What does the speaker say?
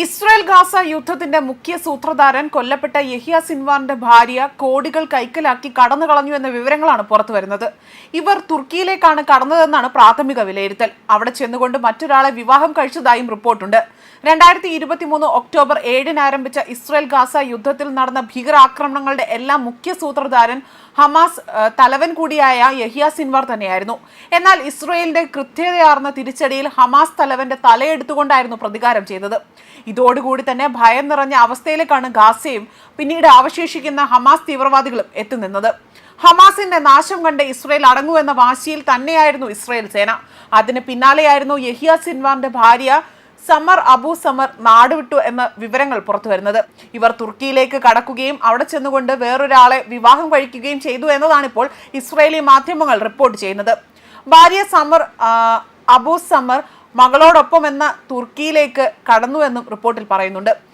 Israel Gaza യുദ്ധത്തിന്റെ മുഖ്യ സൂത്രധാരൻ കൊല്ലപ്പെട്ട യഹിയ സിൻവാറിന്റെ ഭാര്യ കോടികൾ കൈക്കലാക്കി കടന്നു കളഞ്ഞു എന്ന വിവരങ്ങളാണ് പുറത്തു വരുന്നത്. ഇവർ തുർക്കിയിലേക്കാണ് കടന്നതെന്നാണ് പ്രാഥമിക വിലയിരുത്തൽ. അവിടെ ചെന്നുകൊണ്ട് മറ്റൊരാളെ വിവാഹം കഴിച്ചതായും റിപ്പോർട്ടുണ്ട്. രണ്ടായിരത്തി ഇരുപത്തി മൂന്ന് ഒക്ടോബർ ഏഴിന് ആരംഭിച്ച ഇസ്രായേൽ ഗാസ യുദ്ധത്തിൽ നടന്ന ഭീകരാക്രമണങ്ങളുടെ എല്ലാം മുഖ്യ സൂത്രധാരൻ ഹമാസ് തലവൻ കൂടിയായ യഹിയ സിൻവാർ തന്നെയായിരുന്നു. എന്നാൽ ഇസ്രയേലിന്റെ കൃത്യതയാർന്ന തിരിച്ചടിയിൽ ഹമാസ് തലവന്റെ തലയെടുത്തുകൊണ്ടായിരുന്നു പ്രതികാരം ചെയ്തത്. ഇതോടുകൂടി തന്നെ ഭയം നിറഞ്ഞ അവസ്ഥയിലേക്കാണ് ഗാസയും പിന്നീട് അവശേഷിക്കുന്ന ഹമാസ് തീവ്രവാദികളും എത്തുനിന്നത്. ഹമാസിന്റെ നാശം കണ്ട് ഇസ്രയേൽ അടങ്ങുവെന്ന വാശിയിൽ തന്നെയായിരുന്നു ഇസ്രയേൽ സേന. അതിന് പിന്നാലെയായിരുന്നു യഹിയ സിൻവാന്റെ ഭാര്യ സമർ അബു സമർ നാടുവിട്ടു എന്ന വിവരങ്ങൾ പുറത്തു വരുന്നത് ഇവർ തുർക്കിയിലേക്ക് കടക്കുകയും അവിടെ ചെന്നുകൊണ്ട് വേറൊരാളെ വിവാഹം കഴിക്കുകയും ചെയ്തു എന്നതാണ് ഇപ്പോൾ ഇസ്രയേലി മാധ്യമങ്ങൾ റിപ്പോർട്ട് ചെയ്യുന്നത്. ഭാര്യ സമർ അബു സമർ മകളോടൊപ്പം എന്ന തുർക്കിയിലേക്ക് കടന്നുവെന്നും റിപ്പോർട്ടിൽ പറയുന്നുണ്ട്.